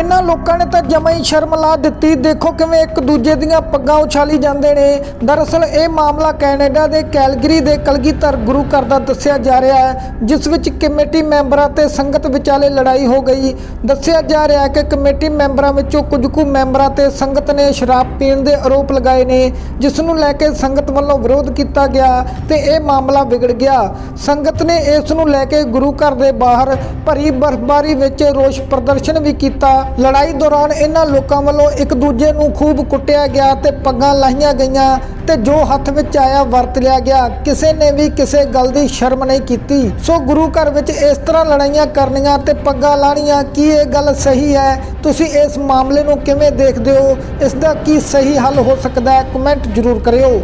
ਇਹਨਾਂ ਲੋਕਾਂ ਨੇ ਤਾਂ ਜਮਾਂ ਹੀ ਸ਼ਰਮ ਲਾ ਦਿੱਤੀ। ਦੇਖੋ ਕਿਵੇਂ ਇੱਕ ਦੂਜੇ ਦੀਆਂ ਪੱਗਾਂ ਉਛਾਲੀ ਜਾਂਦੇ ਨੇ। ਦਰਅਸਲ ਇਹ ਮਾਮਲਾ ਕੈਨੇਡਾ ਦੇ ਕੈਲਗਰੀ ਦੇ ਕਲਗੀਧਰ ਗੁਰੂ ਘਰ ਦਾ ਦੱਸਿਆ ਜਾ ਰਿਹਾ ਹੈ, ਜਿਸ ਵਿੱਚ ਕਮੇਟੀ ਮੈਂਬਰਾਂ ਤੇ ਸੰਗਤ ਵਿਚਾਲੇ ਲੜਾਈ ਹੋ ਗਈ। ਦੱਸਿਆ ਜਾ ਰਿਹਾ ਹੈ ਕਿ ਕਮੇਟੀ ਮੈਂਬਰਾਂ ਵਿੱਚੋਂ ਕੁਝ ਕੁ ਮੈਂਬਰਾਂ ਤੇ ਸੰਗਤ ਨੇ ਸ਼ਰਾਬ ਪੀਣ ਦੇ ਆਰੋਪ ਲਗਾਏ ਨੇ, ਜਿਸ ਨੂੰ ਲੈ ਕੇ ਸੰਗਤ ਵੱਲੋਂ ਵਿਰੋਧ ਕੀਤਾ ਗਿਆ ਤੇ ਇਹ ਮਾਮਲਾ ਵਿਗੜ ਗਿਆ। ਸੰਗਤ ਨੇ ਇਸ ਨੂੰ ਲੈ ਕੇ ਗੁਰੂ ਘਰ ਦੇ ਬਾਹਰ ਭਰੀ ਬਰਫ਼ਬਾਰੀ ਵਿੱਚ ਰੋਸ ਪ੍ਰਦਰਸ਼ਨ ਵੀ ਕੀਤਾ। ਲੜਾਈ ਦੌਰਾਨ ਇਹਨਾਂ ਲੋਕਾਂ ਵੱਲੋਂ ਇੱਕ ਦੂਜੇ ਨੂੰ ਖੂਬ ਕੁੱਟਿਆ ਗਿਆ ਤੇ ਪੱਗਾਂ ਲਾਹੀਆਂ ਗਈਆਂ ਤੇ ਜੋ ਹੱਥ ਵਿੱਚ ਆਇਆ ਵਰਤ ਲਿਆ ਗਿਆ। ਕਿਸੇ ਨੇ ਵੀ ਕਿਸੇ ਗੱਲ ਦੀ ਸ਼ਰਮ ਨਹੀਂ ਕੀਤੀ। ਸੋ ਗੁਰੂ ਘਰ ਵਿੱਚ ਇਸ ਤਰ੍ਹਾਂ ਲੜਾਈਆਂ ਕਰਨੀਆਂ ਤੇ ਪੱਗਾਂ ਲਾਣੀਆਂ ਕੀ ਇਹ ਗੱਲ ਸਹੀ ਹੈ? ਤੁਸੀਂ ਇਸ ਮਾਮਲੇ ਨੂੰ ਕਿਵੇਂ ਦੇਖਦੇ ਹੋ? ਇਸ ਦਾ ਕੀ ਸਹੀ ਹੱਲ ਹੋ ਸਕਦਾ ਹੈ? ਕਮੈਂਟ ਜ਼ਰੂਰ ਕਰਿਓ।